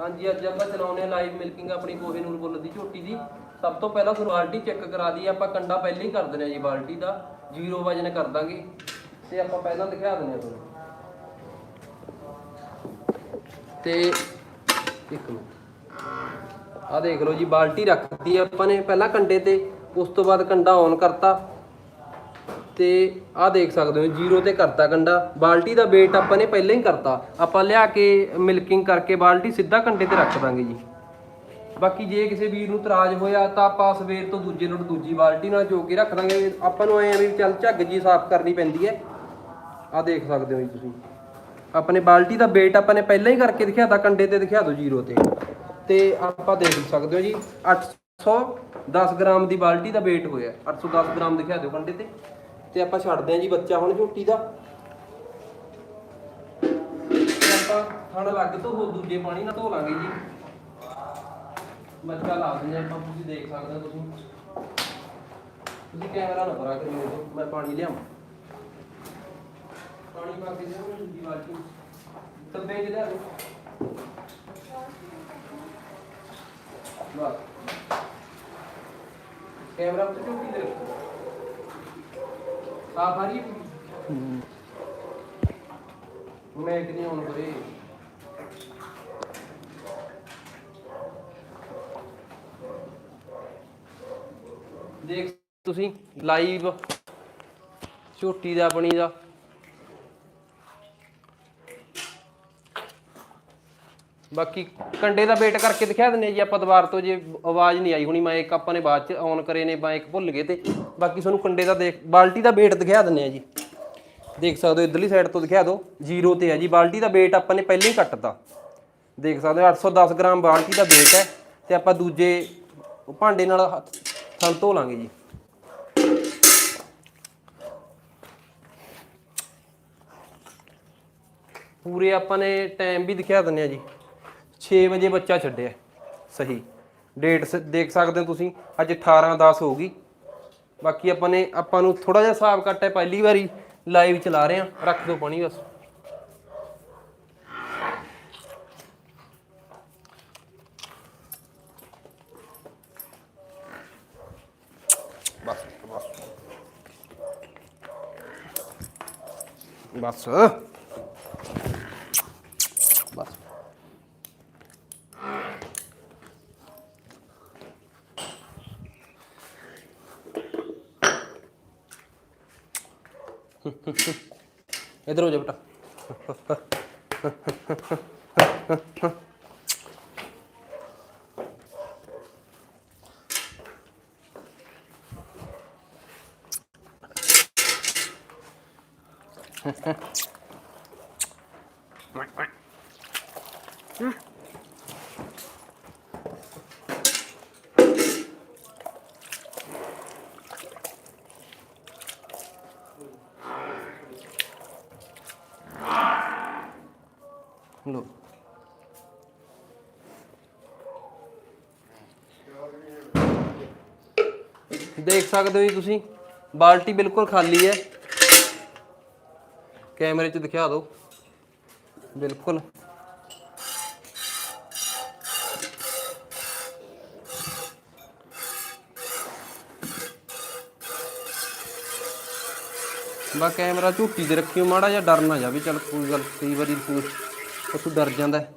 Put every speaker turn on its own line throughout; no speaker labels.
ਹਾਂਜੀ, ਅੱਜ ਆਪਾਂ ਚਲਾਉਨੇ ਲਾਈਵ ਮਿਲਕਿੰਗ ਆਪਣੀ ਕੋਹੀਨੂਰ ਬੁੱਲ ਦੀ ਝੋਟੀ ਦੀ। ਸਭ ਤੋਂ ਪਹਿਲਾਂ ਬਾਲਟੀ ਚੈੱਕ ਕਰਾ ਦਈਏ, ਆਪਾਂ ਕੰਡਾ ਪਹਿਲਾਂ ਹੀ ਕਰ ਦਿੰਦੇ ਹਾਂ ਜੀ ਬਾਲਟੀ ਦਾ। ਜ਼ੀਰੋ ਵਜਨ ਕਰ ਦਾਂਗੇ। ਤੇ ਆਪਾਂ ਪਹਿਲਾਂ ਦਿਖਾ ਦਿੰਦੇ ਹਾਂ ਤੁਹਾਨੂੰ। ਤੇ ਇੱਕ ਮਿੰਟ। ਆ ਦੇਖ ਲਓ ਜੀ, ਬਾਲਟੀ ਰੱਖਤੀ ਆਪਾਂ ਨੇ ਪਹਿਲਾਂ ਕੰਡੇ ਤੇ, ਉਸ ਤੋਂ ਬਾਅਦ ਕੰਡਾ ਔਨ ਕਰਤਾ। ਤੇ ਆਹ ਦੇਖ ਸਕਦੇ ਹੋ, ਜ਼ੀਰੋ ਤੇ ਕਰਤਾ ਕੰਡਾ। ਬਾਲਟੀ ਦਾ weight ਆਪਾਂ ਨੇ ਪਹਿਲਾਂ ਹੀ ਕਰਤਾ। ਆਪਾਂ ਲਿਆ ਕੇ ਮਿਲਕਿੰਗ ਕਰਕੇ ਬਾਲਟੀ ਸਿੱਧਾ ਕੰਡੇ ਤੇ ਰੱਖ ਦਾਂਗੇ ਜੀ। ਬਾਕੀ ਜੇ ਕਿਸੇ ਵੀਰ ਨੂੰ ਤਰਾਜ ਹੋਇਆ ਤਾਂ ਆਪਾਂ ਸਵੇਰ ਤੋਂ ਦੂਜੇ ਨੂੰ ਦੂਜੀ ਬਾਲਟੀ ਨਾਲ ਜੋੜ ਕੇ ਰੱਖ ਦਾਂਗੇ। ਆਪਾਂ ਨੂੰ ਐਂ ਵੀ ਚੱਲ ਝੱਗ ਜੀ ਸਾਫ਼ ਕਰਨੀ ਪੈਂਦੀ ਹੈ। ਆਹ ਦੇਖ ਸਕਦੇ ਹੋ ਜੀ ਤੁਸੀਂ। ਆਪਣੇ ਬਾਲਟੀ ਦਾ weight ਆਪਾਂ ਨੇ ਪਹਿਲਾਂ ਹੀ ਕਰਕੇ ਦਿਖਾਤਾ, ਕੰਡੇ ਤੇ ਦਿਖਾ ਦਿਓ ਜ਼ੀਰੋ ਤੇ। ਤੇ ਆਪਾਂ ਦੇਖ ਸਕਦੇ ਹੋ ਜੀ 810 ਗ੍ਰਾਮ ਦੀ ਬਾਲਟੀ ਦਾ weight ਹੋਇਆ। 810 ਗ੍ਰਾਮ ਦਿਖਾ ਦਿਓ ਕੰਡੇ ਤੇ। ਤੇ ਆਪਾਂ ਛੱਡਦੇ ਹਾਂ ਜੀ ਬੱਚਾ ਹੁਣ ਝੋਟੀ ਦਾ। ਤੇ ਆਪਾਂ ਥਣ ਲੱਗ ਤੋਂ ਹੋ ਦੂਜੇ ਪਾਣੀ ਨਾਲ ਧੋ ਲਾਂਗੇ ਜੀ। ਬੱਚਾ ਲਾ ਦਿੰਦੇ ਆਪਾਂ, ਤੁਸੀਂ ਦੇਖ ਸਕਦੇ ਹੋ ਤੁਸੀਂ। ਤੁਸੀਂ ਕੈਮਰਾ ਨਾ ਪਰਾ ਕਰਿਓ ਮੈਂ ਪਾਣੀ ਲਿਆਵਾਂ। ਪਾਣੀ ਪਾ ਕੇ ਲਿਆਓ ਦੂਜੀ ਬਾਲਟੀ ਤੱਬੇ ਜਿਹੜਾ ਬਸ ਕੈਮਰਾ ਉੱਤੇ ਝੋਟੀ ਦੇ ਰੱਖੋ। ਸਾਫ਼ ਆ ਰਹੀ ਹੈ ਹੁਣ ਕਰੇ ਦੇਖ ਤੁਸੀਂ ਲਾਈਵ ਝੋਟੀ ਦਾ ਆਪਣੀ ਦਾ। ਬਾਕੀ ਕੰਡੇ ਦਾ ਵੇਟ ਕਰਕੇ ਦਿਖਾ ਦਿੰਨੇ ਜੀ, ਆਪਾਂ ਦੁਬਾਰ ਤੋਂ ਜੇ ਆਵਾਜ਼ ਨਹੀਂ ਆਈ ਹੋਣੀ ਮੈਂ ਇੱਕ ਆਪਾਂ ਨੇ ਬਾਅਦ ਚ ਔਨ ਕਰੇ ਨੇ ਮੈਂ ਇੱਕ ਭੁੱਲ ਗਏ ਤੇ ਬਾਕੀ ਤੁਹਾਨੂੰ ਕੰਡੇ ਦਾ ਦੇਖ, ਬਾਲਟੀ ਦਾ ਵੇਟ ਦਿਖਾ ਦਿੰਨੇ ਆ ਜੀ। ਦੇਖ ਸਕਦੇ ਹੋ, ਇਧਰਲੀ ਸਾਈਡ ਤੋਂ ਦਿਖਾ ਦਿਓ ਜ਼ੀਰੋ ਤੇ ਹੈ ਜੀ। ਬਾਲਟੀ ਦਾ ਵੇਟ ਆਪਾਂ ਨੇ ਪਹਿਲਾਂ ਹੀ ਕੱਟਤਾ। ਦੇਖ ਸਕਦੇ ਹੋ 810 ਗ੍ਰਾਮ ਬਾਲਟੀ ਦਾ ਵੇਟ ਹੈ ਤੇ ਆਪਾਂ ਦੂਜੇ ਭਾਂਡੇ ਨਾਲ ਹੱਥ ਥਣ ਧੋ ਲਾਂਗੇ ਜੀ। ਪੂਰੇ ਆਪਾਂ ਨੇ ਟਾਈਮ ਵੀ ਦਿਖਾ ਦਿੰਨੇ ਆ ਜੀ। 6 ਵਜੇ ਬੱਚਾ ਛੱਡਿਆ। ਸਹੀ। ਡੇਟ ਸ- ਦੇਖ ਸਕਦੇ ਹੋ ਤੁਸੀਂ, ਅੱਜ 18 10 ਹੋ ਗਈ। ਬਾਕੀ ਆਪਾਂ ਨੇ, ਆਪਾਂ ਨੂੰ ਥੋੜਾ ਜਿਹਾ ਹਿਸਾਬ ਘੱਟ ਹੈ, ਪਹਿਲੀ ਵਾਰੀ ਲਾਈਵ ਚਲਾ ਰਹੇ ਆ ਰੱਖ ਦਿਓ ਪਾਣੀ ਬਸ ਬਸ। ਬਸ। ਬਸ। ਇਧਰ ਹੋ ਜਾ ਲੋ ਦੇਖ ਸਕਦੇ ਹੋ ਜੀ ਤੁਸੀਂ, ਬਾਲਟੀ ਬਿਲਕੁਲ ਖਾਲੀ ਹੈ। ਕੈਮਰੇ 'ਚ ਦਿਖਾ ਦਿਓ। ਬਿਲਕੁਲ। ਬਾ ਕੈਮਰਾ ਝੂਠੀ ਤੇ ਰੱਖਿਓ, ਮਾੜਾ ਜਿਹਾ ਡਰ ਨਾ ਜਾਵੇ। ਚਲ ਕੋਈ ਗੱਲ ਕਈ ਵਾਰੀ ਉੱਥੋਂ ਡਰ ਜਾਂਦਾ ਹੈ।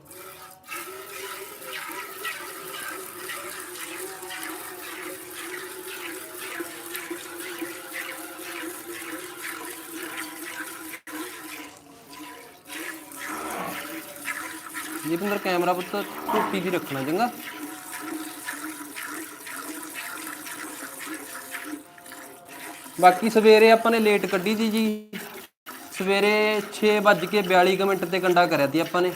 ਕੈਮਰਾ ਪੁੱਤ ਝੂਟੀ ਦੀ ਰੱਖਣਾ, ਚੰਗਾ ਬਾਕੀ ਸਵੇਰੇ ਆਪਾਂ ਨੇ ਲੇਟ ਕੱਢੀ ਸੀ ਜੀ ਸਵੇਰੇ 6:42 ਕੁ ਮਿੰਟ ਤੇ ਕੰਡਾ ਕਰਿਆ ਤੀ ਆਪਾਂ ਨੇ।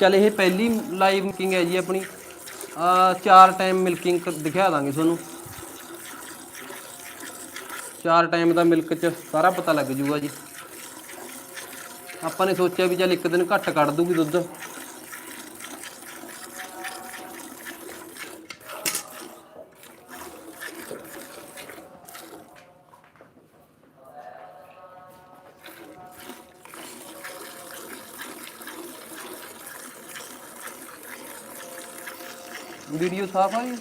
ਚੱਲ ਇਹ ਪਹਿਲੀ ਲਾਈਵ ਮਿਲਕਿੰਗ ਹੈ ਜੀ ਆਪਣੀ। ਆ ਚਾਰ ਟਾਈਮ ਮਿਲਕਿੰਗ ਦਿਖਾ ਦਾਂਗੇ ਤੁਹਾਨੂੰ। ਚਾਰ ਟਾਈਮ ਦਾ ਮਿਲਕ ਚ ਸਾਰਾ ਪਤਾ ਲੱਗ ਜੂਗਾ ਜੀ। ਆਪਾਂ ਨੇ ਸੋਚਿਆ ਵੀ ਚੱਲ ਇੱਕ ਦਿਨ ਘੱਟ ਕੱਢ ਦੂਗੀ ਦੁੱਧ। ਵੀਡੀਓ ਸਾਫ਼ ਆ ਜੀ?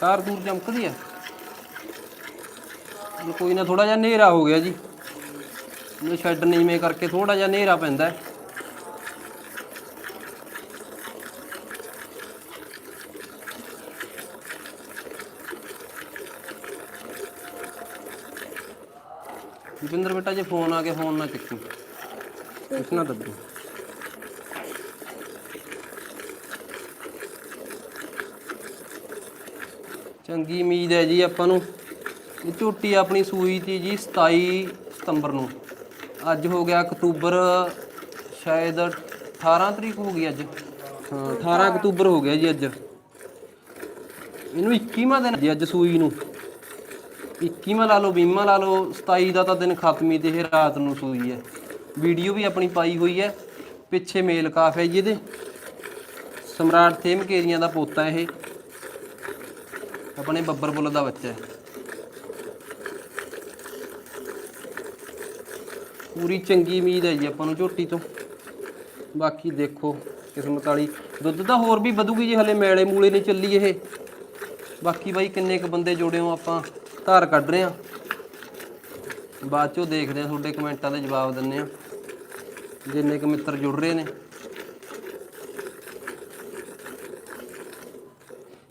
ਤਾਰ ਦੂਰ ਚਮਕਦੀ ਹੈ ਕੋਈ ਨਾ ਥੋੜਾ ਜਿਹਾ ਹਨੇਰਾ ਹੋ ਗਿਆ ਜੀ। ਇਹ ਸ਼ੈੱਡ ਨੀਵੇਂ ਕਰਕੇ ਥੋੜਾ ਜਿਹਾ ਹਨੇਰਾ ਪੈਂਦਾ। ਹੈ ਜਿੰਦਰ ਬੇਟਾ, ਜੇ ਫੋਨ ਆ ਗਿਆ, ਫੋਨ ਨਾ ਚੱਕੀ। ਇਸ ਨਾ ਦੱਬੀ। ਚੰਗੀ ਉਮੀਦ ਹੈ ਜੀ ਆਪਾਂ ਨੂੰ ਇਹ ਝੋਟੀ ਆਪਣੀ ਸੂਈ ਤੀ ਜੀ 27 ਸਤੰਬਰ ਨੂੰ। ਅੱਜ ਹੋ ਗਿਆ ਅਕਤੂਬਰ, ਸ਼ਾਇਦ 18 ਤਰੀਕ ਹੋ ਗਈ ਅੱਜ। ਹਾਂ 18 ਅਕਤੂਬਰ ਹੋ ਗਿਆ ਜੀ ਅੱਜ। ਇਹਨੂੰ 21ਵਾਂ ਦਿਨ ਜੀ ਅੱਜ ਸੂਈ ਨੂੰ। 21ਵਾਂ ਲਾ ਲਓ 20ਵਾਂ ਲਾ ਲਓ 27 ਦਾ ਤਾਂ ਦਿਨ ਖਤਮੀ ਤੇ ਇਹ ਰਾਤ ਨੂੰ ਸੂਈ ਹੈ। ਵੀਡੀਓ ਵੀ ਆਪਣੀ ਪਾਈ ਹੋਈ ਹੈ, ਪਿੱਛੇ ਮੇਲ ਕਾਫ ਹੈ ਜੀ ਇਹਦੇ। ਸਮਰਾਟ ਥੇਮ ਕੇਰੀਆਂ ਦਾ ਪੋਤਾ ਇਹ। ਆਪਣੇ ਬੱਬਰ ਬੁੱਲ ਦਾ ਬੱਚਾ ਹੈ। ਪੂਰੀ ਚੰਗੀ ਉਮੀਦ ਹੈ ਜੀ ਆਪਾਂ ਨੂੰ ਝੋਟੀ ਤੋਂ। ਬਾਕੀ ਦੇਖੋ ਕਿਸਮਤ ਵਾਲੀ। ਦੁੱਧ ਤਾਂ ਹੋਰ ਵੀ ਵਧੂਗੀ ਜੀ, ਹਲੇ ਮੇਲੇ ਮੂਲੇ ਨਹੀਂ ਚੱਲੀ ਇਹ। ਬਾਕੀ ਬਾਈ ਕਿੰਨੇ ਕ ਬੰਦੇ ਜੋੜੇ ਹੋ ਆਪਾਂ, ਧਾਰ ਕੱਢ ਰਹੇ ਆ ਬਾਅਦ ਚੋਂ ਦੇਖਦੇ ਆ ਤੁਹਾਡੇ ਕਮੈਂਟਾਂ ਦੇ ਜਵਾਬ ਦਿੰਨੇ ਆ ਜਿੰਨੇ ਕ ਮਿੱਤਰ ਜੁੜ ਰਹੇ ਨੇ।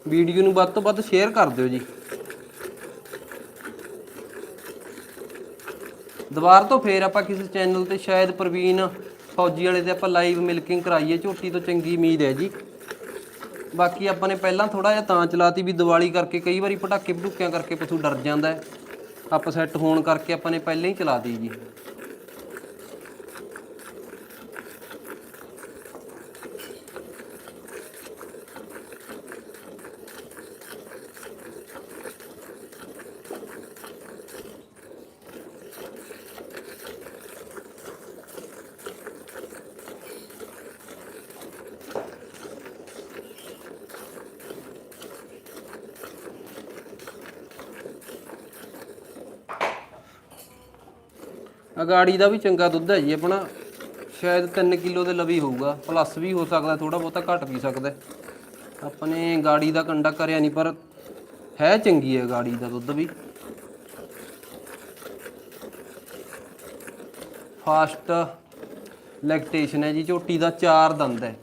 ਵੀਡੀਓ ਨੂੰ ਵੱਧ ਤੋਂ ਵੱਧ ਸ਼ੇਅਰ ਕਰ ਦਿਓ ਜੀ। ਦੁਬਾਰਾ ਤੋਂ ਫੇਰ ਆਪਾਂ ਕਿਸੇ ਚੈਨਲ ਤੇ ਸ਼ਾਇਦ ਪ੍ਰਵੀਨ ਫੌਜੀ ਵਾਲੇ ਤੇ ਆਪਾਂ ਲਾਈਵ ਮਿਲਕਿੰਗ ਕਰਾਈਏ, ਝੋਟੀ ਤੋਂ ਚੰਗੀ ਉਮੀਦ ਹੈ ਜੀ। ਬਾਕੀ ਆਪਾਂ ਨੇ ਪਹਿਲਾਂ ਥੋੜਾ ਜਿਹਾ ਤਾਂ ਚਲਾਤੀ ਵੀ ਦੀਵਾਲੀ ਕਰਕੇ ਕਈ ਵਾਰੀ ਪਟਾਕੇ ਪਟੂਕਿਆਂ ਕਰਕੇ ਪਸ਼ੂ ਡਰ ਜਾਂਦਾ ਹੈ। ਆਪ ਹੋਣ ਕਰਕੇ ਆਪਾਂ ਨੇ ਪਹਿਲਾਂ ਹੀ ਚਲਾਤੀ ਜੀ। ਅਗਾੜੀ ਦਾ ਵੀ ਚੰਗਾ ਦੁੱਧ ਹੈ ਜੀ, ਆਪਣਾ। ਸ਼ਾਇਦ 3 ਕਿਲੋ ਦੇ ਲਵੀ ਹੋਊਗਾ। ਪਲੱਸ ਵੀ ਹੋ ਸਕਦਾ ਥੋੜਾ ਬਹੁਤਾ ਘਟ ਵੀ ਸਕਦਾ ਆਪਣੇ ਗਾੜੀ ਦਾ ਕੰਡਾ ਕਰਿਆ ਨਹੀਂ ਪਰ ਹੈ ਚੰਗੀ ਹੈ ਗਾੜੀ ਦਾ ਦੁੱਧ ਵੀ। ਫਾਸਟ ਲੈਕਟੇਸ਼ਨ ਹੈ ਜੀ, ਝੋਟੀ ਦਾ ਚਾਰ ਦੰਦ ਹੈ।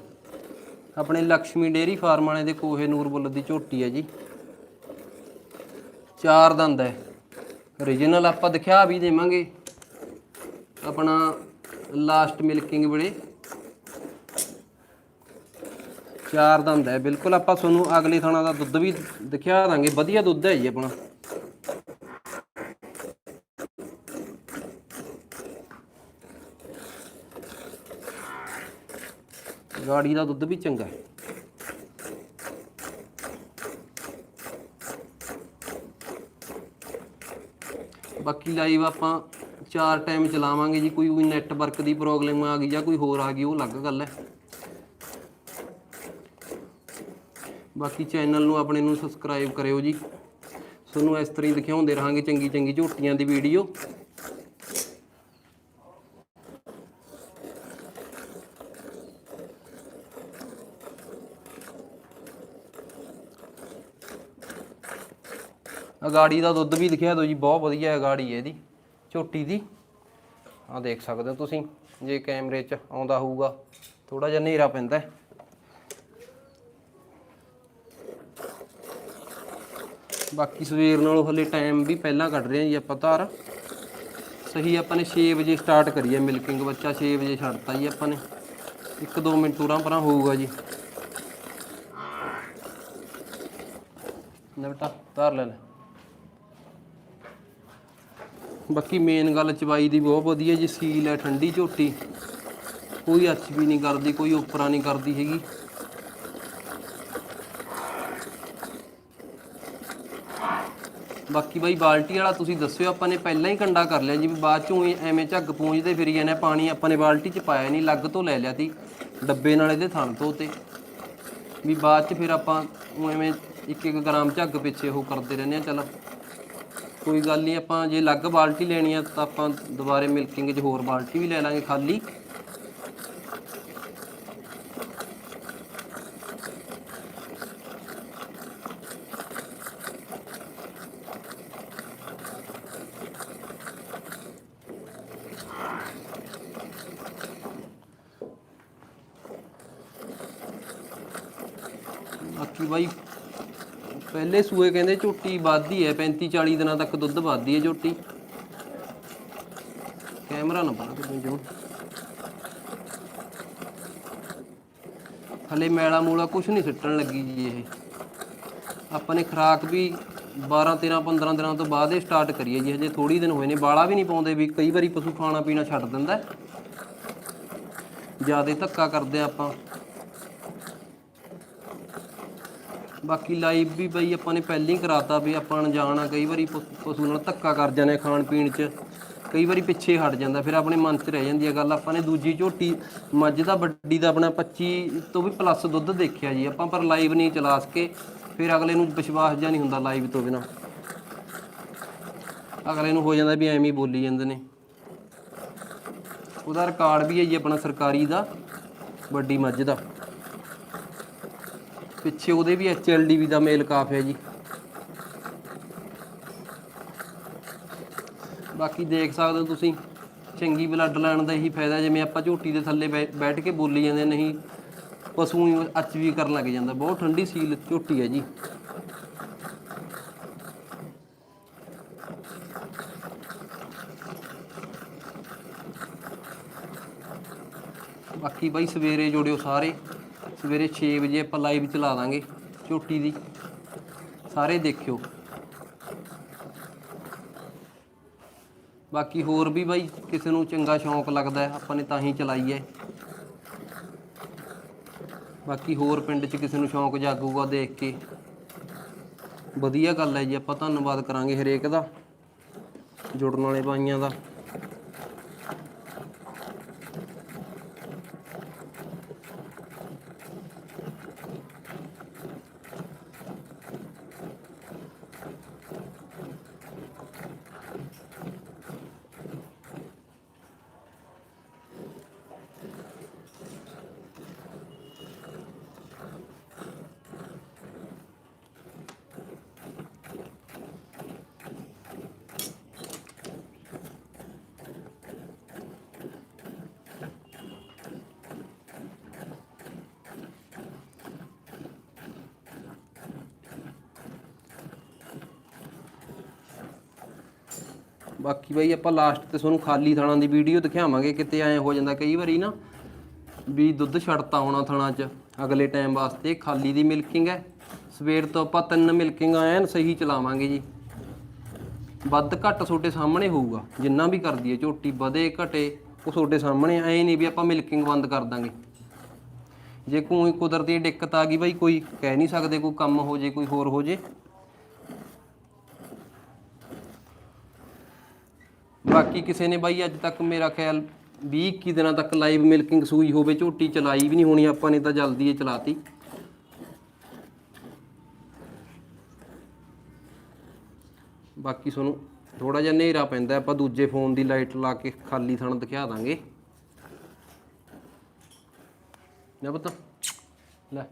ਆਪਣੇ ਲక్ష్ਮੀ ਡੇਰੀ ਫਾਰਮ ਵਾਲੇ ਦੇ ਕੋਹੇ ਨੂਰ ਬੁੱਲ ਦੀ ਝੋਟੀ ਹੈ ਜੀ। ਚਾਰ ਦੰਦ ਹੈ। ਓਰੀਜਨਲ ਆਪਾਂ ਦਿਖਾ ਵੀ ਦੇਵਾਂਗੇ। ਆਪਣਾ ਲਾਸਟ ਮਿਲਕਿੰਗ ਵੇਲੇ ਚਾਰ ਦੰਦ ਹੈ, ਬਿਲਕੁਲ ਆਪਾਂ ਤੁਹਾਨੂੰ ਅਗਲੇ ਥਾਣਾ ਦਾ ਦੁੱਧ ਵੀ ਦਿਖਾ ਦਾਂਗੇ, ਵਧੀਆ ਦੁੱਧ ਹੈ ਜੀ ਆਪਣਾ। ਗਾੜੀ ਦਾ ਦੁੱਧ ਵੀ ਚੰਗਾ ਹੈ। ਬਾਕੀ ਲਾਈਵ ਆਪਾਂ ਚਾਰ ਟਾਈਮ ਚਲਾਵਾਂਗੇ ਜੀ, ਕੋਈ ਵੀ ਨੈਟਵਰਕ ਦੀ ਪ੍ਰੋਬਲਮ ਆ ਗਈ ਜਾਂ ਕੋਈ ਹੋਰ ਆ ਗਈ, ਉਹ ਅਲੱਗ ਗੱਲ ਹੈ। ਬਾਕੀ ਚੈਨਲ ਨੂੰ ਆਪਣੇ ਨੂੰ ਸਬਸਕ੍ਰਾਈਬ ਕਰਿਓ ਜੀ। ਤੁਹਾਨੂੰ ਇਸ ਤਰ੍ਹਾਂ ਹੀ ਦਿਖਾਉਂਦੇ ਰਹਾਂਗੇ ਚੰਗੀ ਚੰਗੀ ਝੋਟੀਆਂ ਦੀ ਵੀਡੀਓ ਅਗਾੜੀ ਦਾ ਦੁੱਧ ਵੀ ਦਿਖਿਆ ਦਿਓ ਜੀ, ਬਹੁਤ ਵਧੀਆ ਅਗਾੜੀ ਹੈ ਇਹਦੀ। ਝੋਟੀ ਦੀ। ਆ ਦੇਖ ਸਕਦੇ ਹੋ ਤੁਸੀਂ, ਜੇ ਕੈਮਰੇ 'ਚ ਆਉਂਦਾ ਹੋਊਗਾ ਥੋੜਾ ਜਿਹਾ ਹਨੇਰਾ ਪੈਂਦਾ ਬਾਕੀ ਸਵੇਰ ਨਾਲੋਂ ਹਲੇ ਟਾਈਮ ਵੀ ਪਹਿਲਾਂ ਕੱਢ ਰਹੇ ਹਾਂ ਜੀ ਆਪਾਂ ਧਾਰ। ਸਹੀ ਆਪਾਂ ਨੇ 6 ਵਜੇ ਸਟਾਰਟ ਕਰੀ ਹੈ ਮਿਲਕਿੰਗ ਬੱਚਾ 6 ਵਜੇ ਛੱਡਤਾ ਜੀ ਆਪਾਂ ਨੇ। 1-2 ਮਿੰਟ ਤੁਰਾਂ ਪਰਾਂ ਹੋਊਗਾ ਜੀ। ਲੈ ਬੇਟਾ, ਧਾਰ ਲੈ ਲੈ। ਬਾਕੀ ਮੇਨ ਗੱਲ ਚਵਾਈ ਦੀ ਬਹੁਤ ਵਧੀਆ ਜੀ, ਸੀਲ ਹੈ, ਠੰਡੀ ਝੋਟੀ। ਕੋਈ ਅੱਛ ਵੀ ਨਹੀਂ ਕਰਦੀ, ਕੋਈ ਉਪਰਾ ਨਹੀਂ ਕਰਦੀ ਹੈਗੀ। ਬਾਕੀ ਬਾਈ ਬਾਲਟੀ ਵਾਲਾ ਤੁਸੀਂ ਦੱਸਿਓ, ਆਪਾਂ ਨੇ ਪਹਿਲਾਂ ਹੀ ਕੰਡਾ ਕਰ ਲਿਆ ਜੀ ਬਾਅਦ ਚੋਂ ਇਹ ਐਵੇਂ ਝੱਗ ਪੂੰਝਦੇ ਫਿਰੀ ਜਾਂਦੇ ਪਾਣੀ ਆਪਾਂ ਨੇ ਬਾਲਟੀ 'ਚ ਪਾਇਆ ਨਹੀਂ, ਲੱਗ ਤੋਂ ਲੈ ਲਿਆ ਤੀ ਡੱਬੇ ਨਾਲ ਇਹਦੇ ਥਣ ਤੋਂ ਤੇ। ਵੀ ਬਾਅਦ 'ਚ ਫਿਰ ਆਪਾਂ ਊਂ ਐਵੇਂ ਇੱਕ ਇੱਕ ਗ੍ਰਾਮ ਝੱਗ ਪਿੱਛੇ ਉਹ ਕਰਦੇ ਰਹਿੰਦੇ ਆ, ਚੱਲ ਕੋਈ ਗੱਲ ਨਹੀਂ, ਆਪਾਂ ਜੇ ਅਲੱਗ ਬਾਲਟੀ ਲੈਣੀ ਆ ਤਾਂ ਆਪਾਂ ਦੁਬਾਰੇ ਮਿਲਕਿੰਗ 'ਚ ਹੋਰ ਬਾਲਟੀ ਵੀ ਲੈ ਲਾਂਗੇ ਖਾਲੀ। ਬਾਕੀ ਬਾਈ ਪਹਿਲੇ ਸੂਏ ਕਹਿੰਦੇ ਝੋਟੀ ਵੱਧਦੀ ਹੈ 35 40 ਦਿਨਾਂ ਤੱਕ ਦੁੱਧ ਵੱਧਦੀ ਹੈ ਝੋਟੀ। ਕੈਮਰਾ ਨਾ ਬਣਾ ਕੇ ਜੋ ਹਲੇ ਮੈਲਾ ਮੂਲਾ ਕੁਝ ਨਹੀਂ ਸਿੱਟਣ ਲੱਗੀ ਜੀ ਇਹ। ਆਪਾਂ ਨੇ ਖਰਾਕ ਵੀ 12 13 15 ਦਿਨਾਂ ਤੋਂ ਬਾਅਦ ਹੀ ਸਟਾਰਟ ਕਰੀਏ ਜੀ, ਹਜੇ ਥੋੜੀ ਦਿਨ ਹੋਏ ਨੇ ਬਾਲਾ ਵੀ ਨਹੀਂ ਪਾਉਂਦੇ ਵੀ, ਕਈ ਵਾਰੀ ਪਸ਼ੂ ਖਾਣਾ ਪੀਣਾ ਛੱਡ ਦਿੰਦਾ। ਜ਼ਿਆਦਾ ਧੱਕਾ ਕਰਦੇ ਆ ਆਪਾਂ। ਬਾਕੀ ਲਾਈਵ ਵੀ ਬਈ ਆਪਾਂ ਨੇ ਪਹਿਲਾਂ ਹੀ ਕਰਾਤਾ ਵੀ ਆਪਾਂ ਅਣਜਾਣਾ ਕਈ ਵਾਰੀ ਪਸ਼ੂ ਨਾਲ ਧੱਕਾ ਕਰ ਜਾਂਦੇ ਖਾਣ ਪੀਣ 'ਚ, ਕਈ ਵਾਰੀ ਪਿੱਛੇ ਹਟ ਜਾਂਦਾ, ਫਿਰ ਆਪਣੇ ਮਨ 'ਚ ਰਹਿ ਜਾਂਦੀ ਹੈ ਗੱਲ, ਆਪਾਂ ਨੇ ਦੂਜੀ ਝੋਟੀ, ਮੱਝ ਦਾ, ਵੱਡੀ ਦਾ ਆਪਣਾ 25 ਤੋਂ ਵੀ ਪਲੱਸ ਦੁੱਧ ਦੇਖਿਆ ਜੀ, ਆਪਾਂ ਪਰ ਲਾਈਵ ਨਹੀਂ ਚਲਾ ਸਕੇ, ਫਿਰ ਅਗਲੇ ਨੂੰ ਵਿਸ਼ਵਾਸ ਜਾਂ ਨਹੀਂ ਹੁੰਦਾ ਲਾਈਵ ਤੋਂ ਬਿਨਾ। ਅਗਲੇ ਨੂੰ ਹੋ ਜਾਂਦਾ ਵੀ ਐਵੇਂ ਹੀ ਬੋਲੀ ਜਾਂਦੇ ਨੇ। ਉਹਦਾ ਰਿਕਾਰਡ ਵੀ ਹੈ ਜੀ ਆਪਣਾ ਸਰਕਾਰੀ ਦਾ, ਵੱਡੀ ਮੱਝ ਦਾ। ਪਿੱਛੇ ਉਹਦੇ ਵੀ ਐਚਐਲਡੀਵੀ ਦਾ ਮੇਲ ਕਾਫ ਹੈ ਜੀ। ਬਾਕੀ ਦੇਖ ਸਕਦੇ ਹੋ ਤੁਸੀਂ, ਚੰਗੀ ਬਲੱਡ ਲਾਈਨ ਦਾ ਇਹੀ ਫਾਇਦਾ, ਜਿਵੇਂ ਆਪਾਂ ਝੋਟੀ ਦੇ ਥੱਲੇ ਬੈ- ਬੈਠ ਕੇ ਬੋਲੀ ਜਾਂਦੇ ਨਹੀਂ ਪਸ਼ੂ ਹੀ ਅੱਚ ਵੀ ਕਰਨ ਲੱਗ ਜਾਂਦਾ। ਬਹੁਤ ਠੰਡੀ ਸੀਲ ਝੋਟੀ ਹੈ ਜੀ। ਬਾਕੀ ਬਾਈ ਸਵੇਰੇ ਜੋੜਿਓ ਸਾਰੇ। ਸਵੇਰੇ 6 ਵਜੇ ਆਪਾਂ ਲਾਈਵ ਚਲਾ ਦਾਂਗੇ, ਝੋਟੀ ਦੀ। ਸਾਰੇ ਦੇਖਿਓ। ਬਾਕੀ ਹੋਰ ਵੀ ਬਾਈ ਕਿਸੇ ਨੂੰ ਚੰਗਾ ਸ਼ੌਂਕ ਲੱਗਦਾ ਹੈ, ਆਪਾਂ ਨੇ ਤਾਂ ਹੀ ਚਲਾਈ ਹੈ। ਬਾਕੀ ਹੋਰ ਪਿੰਡ 'ਚ ਕਿਸੇ ਨੂੰ ਸ਼ੌਂਕ ਜਾਗੂਗਾ ਦੇਖ ਕੇ। ਵਧੀਆ ਗੱਲ ਹੈ ਜੀ, ਆਪਾਂ ਧੰਨਵਾਦ ਕਰਾਂਗੇ ਹਰੇਕ ਦਾ, ਜੁੜਨ ਵਾਲੇ ਭਾਈਆਂ ਦਾ। ਬਾਕੀ ਬਾਈ ਆਪਾਂ ਲਾਸਟ ਤੇ ਤੁਹਾਨੂੰ ਖਾਲੀ ਥਾਣਾ ਦੀ ਵੀਡੀਓ ਦਿਖਾਵਾਂਗੇ, ਕਿਤੇ ਐ ਹੋ ਜਾਂਦਾ ਕਈ ਵਾਰੀ ਨਾ ਵੀ ਦੁੱਧ ਛੱਡਤਾ ਹੋਣਾ ਥਾਣਾ 'ਚ ਅਗਲੇ ਟਾਈਮ ਵਾਸਤੇ, ਖਾਲੀ ਦੀ ਮਿਲਕਿੰਗ ਹੈ। ਸਵੇਰ ਤੋਂ ਆਪਾਂ ਤਿੰਨ ਮਿਲਕਿੰਗ ਐਨ ਸਹੀ ਚਲਾਵਾਂਗੇ ਜੀ। ਵੱਧ ਘੱਟ ਤੁਹਾਡੇ ਸਾਹਮਣੇ ਹੋਊਗਾ, ਜਿੰਨਾ ਵੀ ਕਰਦੀ ਹੈ, ਝੋਟੀ ਵਧੇ ਘਟੇ, ਉਹ ਤੁਹਾਡੇ ਸਾਹਮਣੇ ਐ ਨਹੀਂ ਵੀ ਆਪਾਂ ਮਿਲਕਿੰਗ ਬੰਦ ਕਰ ਦਾਂਗੇ। ਜੇ ਕੋਈ ਕੁਦਰਤੀ ਦਿੱਕਤ ਆ ਗਈ ਬਾਈ, ਕੋਈ ਕਹਿ ਨਹੀਂ ਸਕਦੇ, ਕੋਈ ਕੰਮ ਹੋ ਜੇ, ਕੋਈ ਹੋਰ ਹੋ ਜੇ ਬਾਕੀ ਕਿਸੇ ਨੇ ਬਾਈ ਅੱਜ ਤੱਕ ਮੇਰਾ ਖਿਆਲ 20 21 ਦਿਨਾਂ ਤੱਕ ਲਾਈਵ ਮਿਲਕਿੰਗ ਸੂਈ ਹੋਵੇ, ਝੋਟੀ ਚਲਾਈ ਵੀ ਨਹੀਂ ਹੋਣੀ, ਆਪਾਂ ਨੇ ਤਾਂ ਜਲਦੀ ਹੀ ਚਲਾਤੀ। ਬਾਕੀ ਤੁਹਾਨੂੰ ਥੋੜਾ ਜਿਹਾ ਹਨੇਰਾ ਪੈਂਦਾ, ਆਪਾਂ ਦੂਜੇ ਫੋਨ ਦੀ ਲਾਈਟ ਲਾ ਕੇ ਖਾਲੀ ਥਣ ਦਿਖਾ ਦਾਂਗੇ। ਨਾ ਪਤਾ, ਲੈ।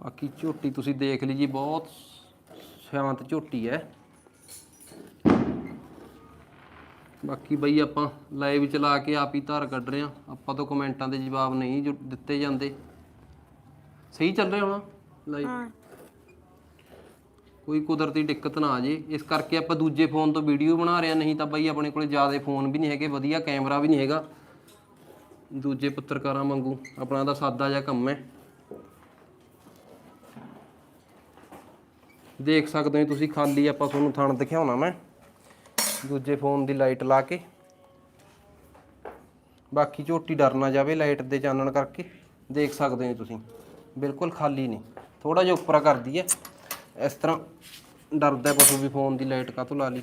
ਬਾਕੀ ਝੋਟੀ ਤੁਸੀਂ ਦੇਖ ਲਈ ਜੀ, ਬਹੁਤ ਸ਼ਾਂਤ ਝੋਟੀ ਹੈ ਬਾਕੀ ਬਈ ਆਪਾਂ ਲਾਈਵ ਚਲਾ ਕੇ ਆਪ ਹੀ ਧਾਰ ਕੱਢ ਰਹੇ ਆ। ਆਪਾਂ ਤੋਂ ਕਮੈਂਟਾਂ ਦੇ ਜਵਾਬ ਨਹੀਂ ਜੋ ਦਿੱਤੇ ਜਾਂਦੇ। ਸਹੀ ਚੱਲ ਰਿਹਾ ਹੋਣਾ ਲਾਈਵ ਕੋਈ ਕੁਦਰਤੀ ਦਿੱਕਤ ਨਾ ਆ ਜੇ। ਇਸ ਕਰਕੇ ਆਪਾਂ ਦੂਜੇ ਫੋਨ ਤੋਂ ਵੀਡੀਓ ਬਣਾ ਰਹੇ ਆ। ਨਹੀਂ ਤਾਂ ਬਈ ਆਪਣੇ ਕੋਲੇ ਜ਼ਿਆਦਾ ਫੋਨ ਵੀ ਨਹੀਂ ਹੈਗੇ ਵਧੀਆ ਕੈਮਰਾ ਵੀ ਨਹੀਂ ਹੈਗਾ। ਦੂਜੇ ਪੱਤਰਕਾਰਾਂ ਵਾਂਗੂ ਆਪਣਾ ਤਾਂ ਸਾਦਾ ਜਿਹਾ ਕੰਮ ਹੈ ਦੇਖ ਸਕਦੇ ਹੋ ਤੁਸੀਂ, ਖਾਲੀ ਆਪਾਂ ਤੁਹਾਨੂੰ ਥਣ ਦਿਖਾਉਣਾ ਮੈਂ। ਦੂਜੇ ਫੋਨ ਦੀ ਲਾਈਟ ਲਾ ਕੇ। ਬਾਕੀ ਝੋਟੀ ਡਰ ਨਾ ਜਾਵੇ ਲਾਈਟ ਦੇ ਚਾਨਣ ਕਰਕੇ। ਦੇਖ ਸਕਦੇ ਹੋ ਤੁਸੀਂ, ਬਿਲਕੁਲ ਖਾਲੀ ਨਹੀਂ। ਥੋੜਾ ਜਿਹਾ ਉੱਪਰ ਕਰਦੀ ਹੈ। ਇਸ ਤਰ੍ਹਾਂ ਡਰਦਾ ਹੈ ਪਸ਼ੂ ਵੀ ਫੋਨ ਦੀ ਲਾਈਟ ਕਾਹਤੋਂ ਲਾ ਲਈ।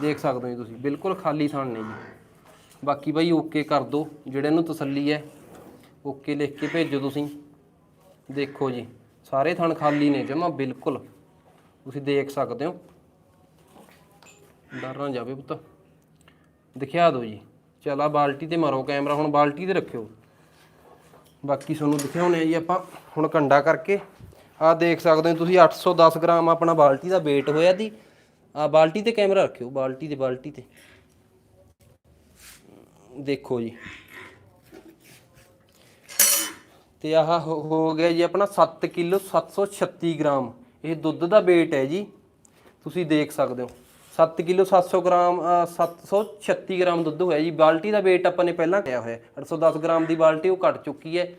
ਦੇਖ ਸਕਦੇ ਹੋ ਤੁਸੀਂ, ਬਿਲਕੁਲ ਖਾਲੀ ਥਣ ਨਹੀਂ ਜੀ। ਬਾਕੀ ਬਾਈ ਓਕੇ ਕਰ ਦਿਓ ਜਿਹੜੇ ਨੂੰ ਤਸੱਲੀ ਹੈ ਓਕੇ ਲਿਖ ਕੇ ਭੇਜੋ ਤੁਸੀਂ। ਦੇਖੋ ਜੀ। ਸਾਰੇ ਥਣ ਖਾਲੀ ਨੇ ਜਮਾ ਬਿਲਕੁਲ। ਤੁਸੀਂ ਦੇਖ ਸਕਦੇ ਹੋ। ਡਰ ਨਾ ਜਾਵੇ ਪੁੱਤ। ਦਿਖਿਆ ਦਿਓ ਜੀ। ਚਲਾ ਬਾਲਟੀ ਤੇ ਮਾਰੋ ਕੈਮਰਾ, ਹੁਣ ਬਾਲਟੀ ਤੇ ਰੱਖਿਓ। ਬਾਕੀ ਤੁਹਾਨੂੰ ਦਿਖਾਉਣੇ ਆ ਜੀ ਆਪਾਂ ਹੁਣ ਕੰਡਾ ਕਰਕੇ। ਆਹ ਦੇਖ ਸਕਦੇ ਹੋ ਤੁਸੀਂ 810 ਗ੍ਰਾਮ ਆਪਣਾ ਬਾਲਟੀ ਦਾ weight ਹੋਇਆ ਦੀ ਆ ਬਾਲਟੀ ਤੇ ਕੈਮਰਾ ਰੱਖਿਓ, ਬਾਲਟੀ ਤੇ ਬਾਲਟੀ ਤੇ। ਦੇਖੋ ਜੀ। ਤੇ ਆਹ ਹੋ ਹੋ ਗਿਆ ਜੀ ਆਪਣਾ 7 ਕਿਲੋ 736 ਗ੍ਰਾਮ। ਇਹ ਦੁੱਧ ਦਾ weight ਹੈ ਜੀ। ਤੁਸੀਂ ਦੇਖ ਸਕਦੇ ਹੋ। 7 ਕਿਲੋ 700 ਗ੍ਰਾਮ ਅ, 736 ਗ੍ਰਾਮ ਦੁੱਧ ਹੋਇਆ ਜੀ। ਬਾਲਟੀ ਦਾ weight ਆਪਾਂ ਨੇ ਪਹਿਲਾਂ ਕਿਹਾ ਹੋਇਆ। 810 ਗ੍ਰਾਮ ਦੀ ਬਾਲਟੀ ਉਹ ਘਟ ਚੁੱਕੀ ਹੈ।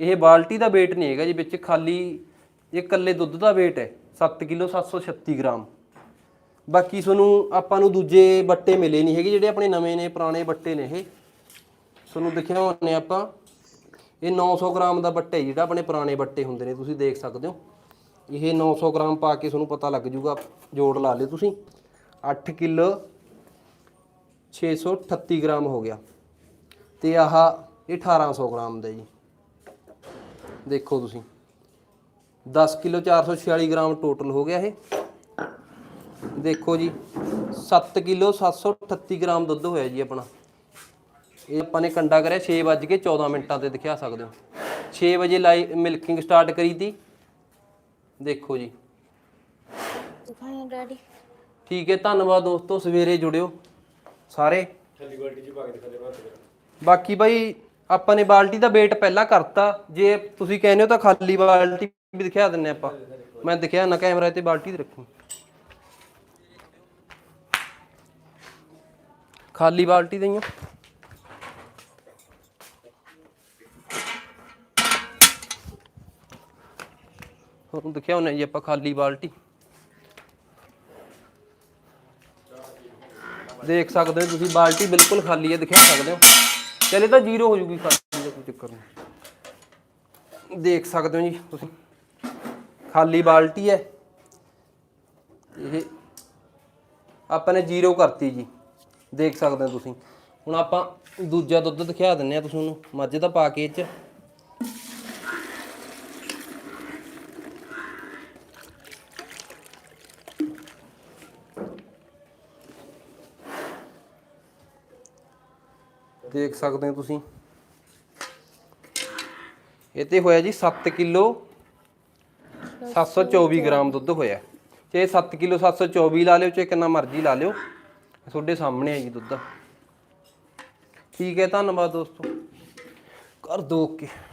ਇਹ ਬਾਲਟੀ ਦਾ weight ਨਹੀਂ ਹੈਗਾ ਜੀ। ਵਿੱਚ ਖਾਲੀ ਇਹ ਇਕੱਲੇ ਦੁੱਧ ਦਾ weight ਹੈ। 7 ਕਿਲੋ 736 ਗ੍ਰਾਮ। ਬਾਕੀ ਤੁਹਾਨੂੰ ਆਪਾਂ ਨੂੰ ਦੂਜੇ ਬੱਟੇ ਮਿਲੇ ਨਹੀਂ ਹੈਗੇ। ਜਿਹੜੇ ਆਪਣੇ ਨਵੇਂ ਨੇ ਪੁਰਾਣੇ ਬੱਟੇ ਨੇ ਇਹ। ਤੁਹਾਨੂੰ ਦਿਖਾਉਂਦੇ ਆਪਾਂ। ਇਹ 900 ਗ੍ਰਾਮ ਦਾ ਬੱਟਾ ਹੈ ਜਿਹੜਾ ਆਪਣੇ ਪੁਰਾਣੇ ਬੱਟੇ ਹੁੰਦੇ ਨੇ, ਤੁਸੀਂ ਦੇਖ ਸਕਦੇ ਹੋ। ਇਹ 900 ਗ੍ਰਾਮ ਪਾ ਕੇ ਤੁਹਾਨੂੰ ਪਤਾ ਲੱਗ ਜੂਗਾ, ਜੋੜ ਲਾ ਲਿਓ ਤੁਸੀਂ। 8 ਕਿਲੋ 638 ਗ੍ਰਾਮ ਹੋ ਗਿਆ। ਤੇ ਆਹ ਇਹ 1800 ਗ੍ਰਾਮ ਦਾ ਜੀ। ਦੇਖੋ ਤੁਸੀਂ। 10 ਕਿਲੋ 446 ਗ੍ਰਾਮ ਟੋਟਲ ਹੋ ਗਿਆ ਇਹ। ਦੇਖੋ ਜੀ 7 ਕਿਲੋ 738 ਗ੍ਰਾਮ ਦੁੱਧ ਹੋਇਆ ਜੀ ਆਪਣਾ। ਇਹ ਆਪਾਂ ਨੇ ਕੰਡਾ ਕਰਿਆ 6 ਵੱਜ ਕੇ 14 ਮਿੰਟਾਂ ਤੇ ਦਿਖਾ ਸਕਦੇ ਹੋ। 6 ਵਜੇ ਲਾਈ ਮਿਲਕਿੰਗ ਸਟਾਰਟ ਕਰੀ ਤੀ। ਦੇਖੋ ਜੀ।
ਦਿਖਾਇਆ ਡੈਡੀ।
ਠੀਕ ਹੈ ਧੰਨਵਾਦ ਦੋਸਤੋ ਸਵੇਰੇ ਜੁੜਿਓ ਸਾਰੇ। ਬਾਕੀ ਬਾਈ ਆਪਾਂ ਨੇ ਬਾਲਟੀ ਦਾ weight ਪਹਿਲਾਂ ਕਰਤਾ। ਜੇ ਤੁਸੀਂ ਕਹਿੰਦੇ ਹੋ ਤਾਂ ਖਾਲੀ ਬਾਲਟੀ ਵੀ ਦਿਖਾ ਦਿੰਨੇ ਆਪਾਂ। ਮੈਂ ਦਿਖਿਆ ਨਾ ਕੈਮਰਾ ਤੇ ਬਾਲਟੀ ਤੇ ਰੱਖੂ। ਖਾਲੀ ਬਾਲਟੀ ਦਈਓ ਹੁਣ ਦਿਖਿਆ ਜੀ ਆਪਾਂ ਖਾਲੀ ਬਾਲਟੀ। ਦੇਖ ਸਕਦੇ ਹੋ ਤੁਸੀਂ, ਬਾਲਟੀ ਬਿਲਕੁਲ ਖਾਲੀ ਹੈ, ਦਿਖਾ ਸਕਦੇ ਹੋ। ਚਲੇ ਤਾਂ ਜ਼ੀਰੋ ਹੋ ਜੂਗੀ, ਖਾਲੀ ਦਾ ਕੋਈ ਚੱਕਰ ਨਹੀਂ। ਦੇਖ ਸਕਦੇ ਹੋ ਜੀ ਤੁਸੀਂ, ਖਾਲੀ ਬਾਲਟੀ ਹੈ। ਇਹ ਆਪਾਂ ਨੇ ਜ਼ੀਰੋ ਕਰਤੀ ਜੀ, ਦੇਖ ਸਕਦੇ ਹੋ ਤੁਸੀਂ। ਹੁਣ ਆਪਾਂ ਦੂਜਾ ਦੁੱਧ ਦਿਖਾ ਦਿੰਨੇ ਆ ਤੁਸੀਂ ਉਹਨੂੰ, ਮੱਝ ਦਾ ਪਾ ਕੇ ਇਹ ਚ ਦੇਖ ਸਕਦੇ ਹੋ ਤੁਸੀਂ। ਇਹ ਤੇ ਹੋਇਆ ਜੀ 7 ਕਿਲੋ 724 ਗ੍ਰਾਮ ਦੁੱਧ ਹੋਇਆ। ਚਾਹੇ 7 ਕਿਲੋ 724 ਲਾ ਲਿਓ, ਚਾਹੇ ਕਿੰਨਾ ਮਰਜ਼ੀ ਲਾ ਲਿਓ। ਤੁਹਾਡੇ ਸਾਹਮਣੇ ਹੈ ਜੀ ਦੁੱਧ। ਠੀਕ ਹੈ, ਧੰਨਵਾਦ ਦੋਸਤੋ। ਕਰ ਦੋ ਓਕੇ।